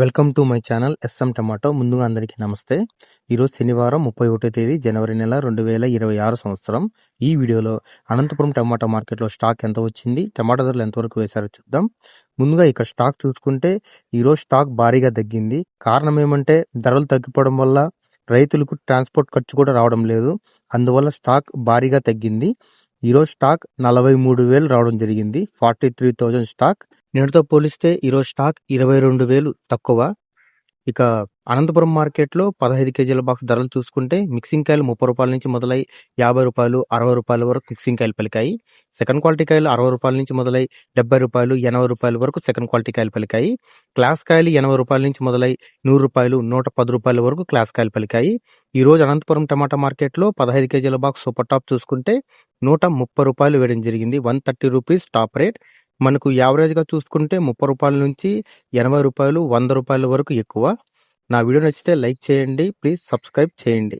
Welcome to my channel SM tomato. ముందుగా అందరికీ నమస్తే. ఈరోజు శనివారం ముప్పై ఒకటో తేదీ జనవరి నెల రెండు వేల ఇరవై ఆరు సంవత్సరం. ఈ వీడియోలో అనంతపురం టమాటా మార్కెట్లో స్టాక్ ఎంత వచ్చింది టమాటా ధరలు ఎంతవరకు వేశారో చూద్దాం. ముందుగా ఇక్కడ స్టాక్ చూసుకుంటే ఈరోజు స్టాక్ భారీగా తగ్గింది. కారణం ఏమంటే ధరలు తగ్గిపోవడం వల్ల రైతులకు ట్రాన్స్పోర్ట్ ఖర్చు కూడా రావడం లేదు. అందువల్ల స్టాక్ భారీగా తగ్గింది. ఈరోజు స్టాక్ నలభై మూడు వేలు రావడం జరిగింది. Forty three thousand stock. నేటితో పోలిస్తే ఈరోజు స్టాక్ ఇరవై రెండు వేలు తక్కువ. ఇక అనంతపురం మార్కెట్లో పదహైదు కేజీల బాక్స్ ధరలు చూసుకుంటే మిక్సింగ్ కాయలు ముప్పై రూపాయల నుంచి మొదలై యాభై రూపాయలు అరవై రూపాయల వరకు మిక్సింగ్ కాయలు పలికాయి. సెకండ్ క్వాలిటీ కాయలు అరవై రూపాయల నుంచి మొదలై డెబ్బై రూపాయలు ఎనభై రూపాయల వరకు సెకండ్ క్వాలిటీ కాయలు పలికాయి. క్లాస్ కాయలు ఎనభై రూపాయల నుంచి మొదలై నూరు రూపాయలు నూట పది రూపాయల వరకు క్లాస్ కాయలు పలికాయి. ఈ రోజు అనంతపురం టమాటా మార్కెట్లో పదహైదు కేజీల బాక్స్ సూపర్ టాప్ చూసుకుంటే నూట ముప్పై రూపాయలు వేయడం జరిగింది. One thirty rupees top rate. మనకు యావరేజ్గా చూసుకుంటే ముప్పై రూపాయల నుంచి ఎనభై రూపాయలు వంద రూపాయల వరకు ఎక్కువ. నా వీడియో నచ్చితే లైక్ చేయండి ప్లీజ్ సబ్స్క్రైబ్ చేయండి.